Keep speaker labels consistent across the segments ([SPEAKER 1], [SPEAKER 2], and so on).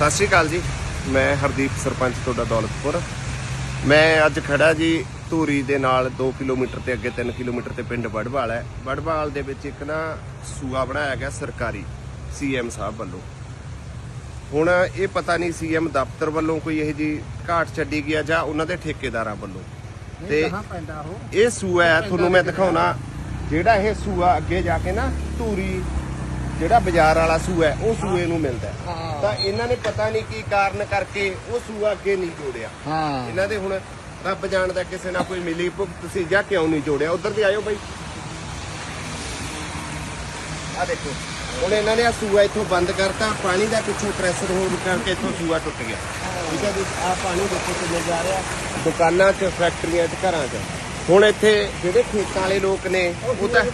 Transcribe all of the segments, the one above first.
[SPEAKER 1] ਸਤਿ ਸ਼੍ਰੀ ਅਕਾਲ ਜੀ। ਮੈਂ ਹਰਦੀਪ ਸਰਪੰਚ ਤੁਹਾਡਾ ਦੌਲਤਪੁਰ। ਮੈਂ ਅੱਜ ਖੜਾ ਜੀ ਧੂਰੀ ਦੇ ਨਾਲ 2 ਕਿਲੋਮੀਟਰ ਤੇ ਅੱਗੇ 3 ਕਿਲੋਮੀਟਰ ਤੇ ਪਿੰਡ ਵੜਵਾਲ ਹੈ। ਵੜਵਾਲ ਦੇ ਵਿੱਚ ਇੱਕ ਨਾ ਸੂਆ ਬਣਾਇਆ ਗਿਆ ਸਰਕਾਰੀ ਸੀਐਮ ਸਾਹਿਬ ਵੱਲੋਂ। ਹੁਣ ਇਹ ਪਤਾ ਨਹੀਂ ਸੀਐਮ ਦਫ਼ਤਰ ਵੱਲੋਂ ਕੋਈ ਇਹ ਜੀ ਘਾਟ ਛੱਡੀ ਗਿਆ ਜਾਂ ਉਹਨਾਂ ਦੇ ਠੇਕੇਦਾਰਾਂ ਵੱਲੋਂ। ਤੇ ਇਹ ਸੂਆ ਹੈ ਤੁਹਾਨੂੰ ਮੈਂ ਦਿਖਾਉਣਾ। ਜਿਹੜਾ ਇਹ ਸੂਆ ਅੱਗੇ ਜਾ ਕੇ ਨਾ ਧੂਰੀ ਜਿਹੜਾ ਬਾਜ਼ਾਰ ਵਾਲਾ ਸੂਆ ਹੈ ਉਹ ਸੂਏ ਨੂੰ ਮਿਲਦਾ। ਤਾਂ ਇਹਨਾਂ ਨੇ ਪਤਾ ਨਹੀਂ ਕੀ ਕਾਰਨ ਕਰਕੇ ਉਹ ਸੂਆ ਅੱਗੇ ਨਹੀਂ ਜੋੜਿਆ।
[SPEAKER 2] ਹਾਂ।
[SPEAKER 1] ਇਹਨਾਂ ਦੇ ਹੁਣ ਰੱਬ ਜਾਣਦਾ ਕਿਸੇ ਨਾਲ ਕੋਈ ਮਿਲੀ ਭੁਗਤ ਸੀ ਜਾਂ ਕਿਉਂ ਨਹੀਂ ਜੋੜਿਆ। ਉਧਰ ਦੀ ਆਇਓ ਬਾਈ। ਆ ਦੇਖੋ ਹੁਣ ਇਹਨਾਂ ਨੇ ਆ ਸੂਆ ਇੱਥੋਂ ਬੰਦ ਕਰਤਾ। ਪਾਣੀ ਦਾ ਪਿੱਛੋਂ ਪ੍ਰੈਸ਼ਰ ਹੋਣ ਕਰਕੇ ਇੱਥੋਂ ਸੂਆ ਟੁੱਟ ਗਿਆ। ਠੀਕ ਹੈ ਜੀ ਆ ਪਾਣੀ ਦੇਖੋ ਕਿੰਨੇ ਜਾ ਰਿਹਾ। ਦੁਕਾਨਾਂ 'ਚ ਫੈਕਟਰੀਆਂ 'ਚ ਘਰਾਂ 'ਚ। ਹੁਣ ਇੱਥੇ ਜਿਹੜੇ ਖੇਤਾਂ ਵਾਲੇ ਲੋਕ ਨੇ ਉਹ ਤਾਂ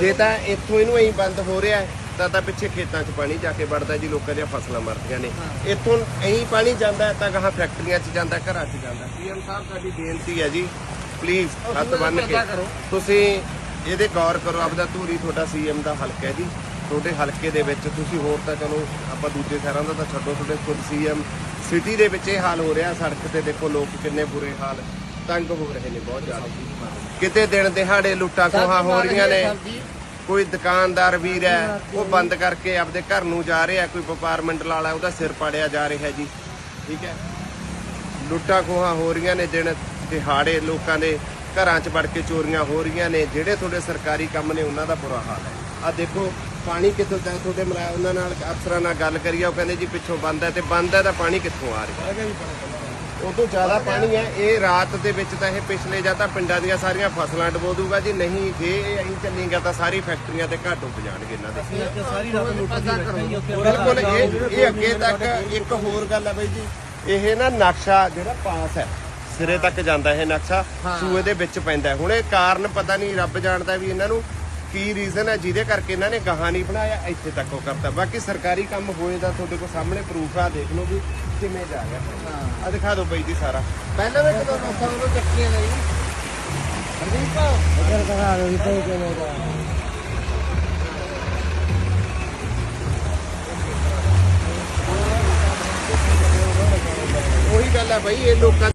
[SPEAKER 1] ਜੇ ਤਾਂ ਇੱਥੋਂ ਇਹਨੂੰ ਐਂ ਬੰਦ ਹੋ ਰਿਹਾ ਤਾਂ ਤਾਂ ਪਿੱਛੇ ਖੇਤਾਂ 'ਚ ਪਾਣੀ ਜਾ ਕੇ ਵੜਦਾ ਜੀ ਲੋਕਾਂ ਦੀਆਂ ਫਸਲਾਂ ਮਰਦੀਆਂ ਨੇ। ਇੱਥੋਂ ਐਂ ਪਾਣੀ ਜਾਂਦਾ ਹੈ ਤਾਂ ਗਾਹਾਂ ਫੈਕਟਰੀਆਂ 'ਚ ਜਾਂਦਾ ਘਰਾਂ 'ਚ ਜਾਂਦਾ। ਪੀਐਮ ਸਾਹਿਬ ਸਾਡੀ ਬੇਨਤੀ ਹੈ ਜੀ ਪਲੀਜ਼ ਹੱਥ ਬੰਨ ਕੇ ਤੁਸੀਂ ਇਹਦੇ ਗੌਰ ਕਰੋ ਆਪਦਾ ਧੂਰੀ ਤੁਹਾਡਾ ਸੀਐਮ ਦਾ ਹਲਕਾ ਹੈ ਜੀ। ਤੁਹਾਡੇ ਹਲਕੇ ਦੇ ਵਿੱਚ ਤੁਸੀਂ ਹੋਰ ਤਾਂ ਚਲੋ ਆਪਾਂ ਦੂਜੇ ਸ਼ਹਿਰਾਂ ਦਾ ਤਾਂ ਛੱਡੋ ਤੁਹਾਡੇ ਖੁਦ ਸੀਐਮ ਸਿਟੀ ਦੇ ਵਿੱਚ ਇਹ ਹਾਲ ਹੋ ਰਿਹਾ ਸੜਕ ਤੇ ਦੇਖੋ ਲੋਕ ਕਿੰਨੇ ਬੁਰੇ ਹਾਲ ਤੰਗ ਹੋ ਰਹੇ ਨੇ ਬਹੁਤ ਜ਼ਿਆਦਾ। ਕਿਤੇ ਦਿਨ ਦਿਹਾੜੇ ਲੁੱਟਾਂ ਖੋਹਾਂ ਹੋ ਰਹੀਆਂ ਨੇ। ਕੋਈ ਦੁਕਾਨਦਾਰ ਵੀਰ ਹੈ, ਉਹ ਬੰਦ ਕਰਕੇ ਆਪਦੇ ਘਰ ਨੂੰ ਜਾ ਰਿਹਾ, ਕੋਈ ਵਪਾਰ ਮੰਡਲ ਵਾਲਾ ਉਹਦਾ ਸਿਰ ਪਾੜਿਆ ਜਾ ਰਿਹਾ ਜੀ। ਠੀਕ ਹੈ? ਲੁੱਟਾਂ ਖੋਹਾਂ ਹੋ ਰਹੀਆਂ ਨੇ ਦਿਨ ਦਿਹਾੜੇ, ਲੋਕਾਂ ਦੇ ਘਰਾਂ 'ਚ ਵੜ ਕੇ ਚੋਰੀਆਂ ਹੋ ਰਹੀਆਂ ਨੇ, ਜਿਹੜੇ ਤੁਹਾਡੇ ਸਰਕਾਰੀ ਕੰਮ ਨੇ, ਉਹਨਾਂ ਦਾ ਬੁਰਾ ਹਾਲ ਹੈ। ਆ ਦੇਖੋ, ਪਾਣੀ ਕਿੱਥੋਂ ਤੱਕ ਤੁਹਾਡੇ ਮਲਾ ਉਹਨਾਂ ਨਾਲ ਅਫਸਰਾਂ ਨਾਲ ਗੱਲ ਕਰੀਏ ਉਹ ਕਹਿੰਦੇ ਜੀ ਪਿੱਛੋਂ ਬੰਦ ਹੈ ਤੇ ਬੰਦ ਹੈ ਤਾਂ ਪਾਣੀ ਕਿੱਥੋਂ ਆ ਰਿਹਾ? ਉਹ ਤੋਂ ਜ਼ਿਆਦਾ ਪਾਣੀ ਹੈ। ਇਹ ਰਾਤ ਦੇ ਵਿੱਚ ਤਾਂ ਇਹ ਪਿਛਲੇ ਜਾਂ ਤਾਂ ਪਿੰਡਾਂ ਦੀਆਂ ਸਾਰੀਆਂ ਫਸਲਾਂ ਡਬੋ ਦੂਗਾ ਜੀ। ਨਹੀਂ ਜੇ ਇਹ ਐਂ ਚੱਲੇਗਾ ਤਾਂ ਸਾਰੀ ਫੈਕਟਰੀਆਂ ਤੇ ਘਾਟ ਉੱਪ ਜਾਣਗੇ ਇਹਨਾਂ ਦੇ।
[SPEAKER 2] ਸਾਰੀ ਰਾਤ ਲੁੱਟਦੀ
[SPEAKER 1] ਬਿਲਕੁਲ ਇਹ ਇਹ ਅੱਗੇ ਤੱਕ ਇੱਕ ਹੋਰ ਗੱਲ ਹੈ ਬਾਈ ਜੀ। ਇਹ ਨਾ ਨਕਸ਼ਾ ਜਿਹੜਾ ਪਾਸ ਹੈ ਸਿਰੇ ਤੱਕ ਜਾਂਦਾ ਇਹ ਨਕਸ਼ਾ। ਸੂਏ ਦੇ ਵਿੱਚ ਪੈਂਦਾ। ਹੁਣ ਇਹ ਕਾਰਨ ਪਤਾ ਨਹੀਂ ਰੱਬ ਜਾਣਦਾ ਵੀ ਇਹਨਾਂ ਨੂੰ ਕੀ ਰੀਜ਼ਨ ਹੈ? ਜਿਹਦੇ ਕਰਕੇ ਇਹਨਾਂ ਨੇ ਗਾਹਾਂ ਨਹੀਂ ਬਣਾਇਆ ਇੱਥੇ ਤੱਕ ਉਹ ਕਰਤਾ। ਬਾਕੀ ਸਰਕਾਰੀ ਕੰਮ ਹੋਏ ਦਾ ਤੁਹਾਡੇ ਕੋਲ ਸਾਹਮਣੇ ਪ੍ਰੂਫ ਆ ਦੇਖ ਲਓ ਵੀ ਕਿਵੇਂ ਜਾ ਰਿਹਾ। ਆ ਦਿਖਾ ਦਿਓ ਬਾਈ ਜੀ ਸਾਰਾ।
[SPEAKER 2] ਪਹਿਲਾਂ ਵੀ ਕਦੋਂ ਲੋਕਾਂ ਨੂੰ ਚੱਕੀਆਂ ਨਹੀਂ ਹਰਦੀਪ ਅਗਰ ਕਰਾ ਰਹੀ ਤੇ ਕਿਵੇਂ ਦਾ
[SPEAKER 1] ਉਹੀ ਗੱਲ ਹੈ ਬਾਈ ਇਹ ਲੋਕਾਂ